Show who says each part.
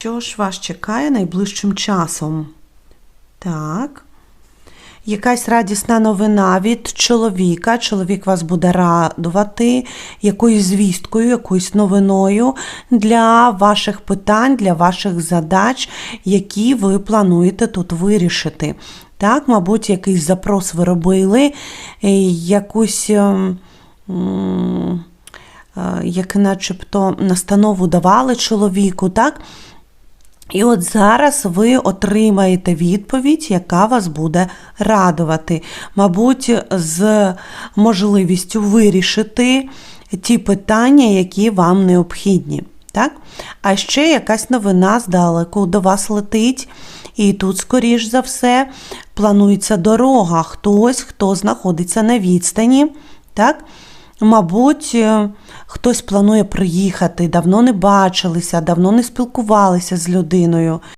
Speaker 1: Що ж вас чекає найближчим часом? Так. Якась радісна новина від чоловіка. Чоловік вас буде радувати якоюсь звісткою, якоюсь новиною для ваших питань, для ваших задач, які ви плануєте тут вирішити. Так, мабуть, якийсь запрос ви робили, е, якусь. м, е, як начебто настанову давали чоловіку, так? І от зараз ви отримаєте відповідь, яка вас буде радувати. Мабуть, з можливістю вирішити ті питання, які вам необхідні. Так? А ще якась новина здалеку до вас летить, і тут, скоріш за все, планується дорога. Хтось, хто знаходиться на відстані. Так? Мабуть, е, хтось планує приїхати, давно не бачилися, давно не спілкувалися з людиною.